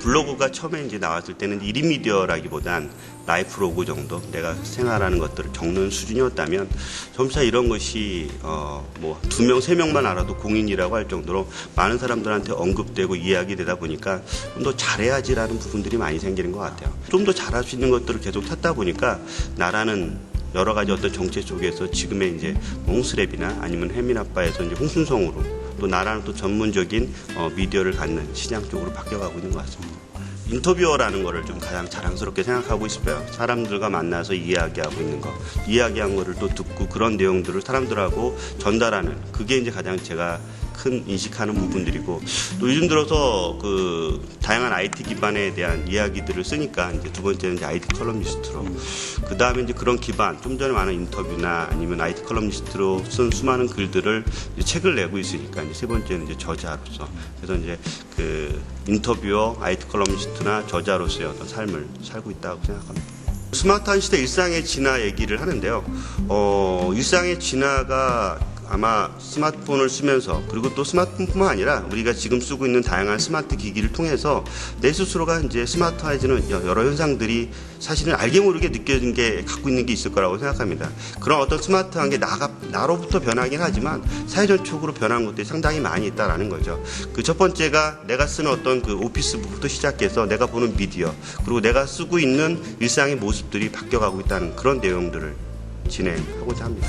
블로그가 처음에 이제 나왔을 때는 1인 미디어라기보단 라이프 로그 정도 내가 생활하는 것들을 적는 수준이었다면 점차 이런 것이 어뭐 두 명 세 명만 알아도 공인이라고 할 정도로 많은 사람들한테 언급되고 이야기되다 보니까 좀 더 잘해야지라는 부분들이 많이 생기는 것 같아요. 좀 더 잘할 수 있는 것들을 계속 찾다 보니까 나라는 여러 가지 어떤 정책 속에서 지금의 이제 몽스랩이나 아니면 해민아빠에서 이제 홍순성으로 또 나라는 또 전문적인 어, 미디어를 갖는 시장 쪽으로 바뀌어가고 있는 것 같습니다. 인터뷰어라는 거를 좀 가장 자랑스럽게 생각하고 있어요. 사람들과 만나서 이야기하고 있는 거, 이야기한 거를 또 듣고 그런 내용들을 사람들하고 전달하는 그게 이제 가장 제가 큰 인식하는 부분들이고 또 요즘 들어서 그 다양한 IT 기반에 대한 이야기들을 쓰니까 이제 두 번째는 이제 IT 컬럼니스트로 그 다음에 이제 그런 기반 좀 전에 많은 인터뷰나 아니면 IT 컬럼니스트로 쓴 수많은 글들을 책을 내고 있으니까 이제 세 번째는 이제 저자로서 그래서 이제 그 인터뷰어 IT 컬럼니스트나 저자로서의 어떤 삶을 살고 있다고 생각합니다. 스마트한 시대 일상의 진화 얘기를 하는데요. 어, 일상의 진화가 아마 스마트폰을 쓰면서 그리고 또 스마트폰뿐만 아니라 우리가 지금 쓰고 있는 다양한 스마트 기기를 통해서 내 스스로가 이제 스마트해지는 여러 현상들이 사실은 알게 모르게 느껴진 게 갖고 있는 게 있을 거라고 생각합니다. 그런 어떤 스마트한 게 나가, 나로부터 변하긴 하지만 사회전적으로 변한 것들이 상당히 많이 있다라는 거죠. 그 첫 번째가 내가 쓰는 어떤 그 오피스부터 시작해서 내가 보는 미디어 그리고 내가 쓰고 있는 일상의 모습들이 바뀌어가고 있다는 그런 내용들을 진행하고자 합니다.